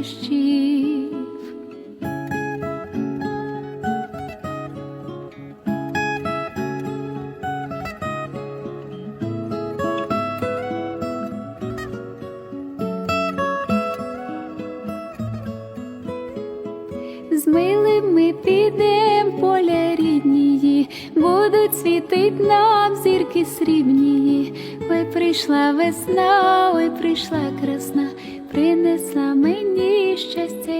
радощів. З милим ми підем поля ріднії, будуть світить нам зірки срібнії. Ой, прийшла весна, ой, прийшла красна, принесла мені щастя й радощі.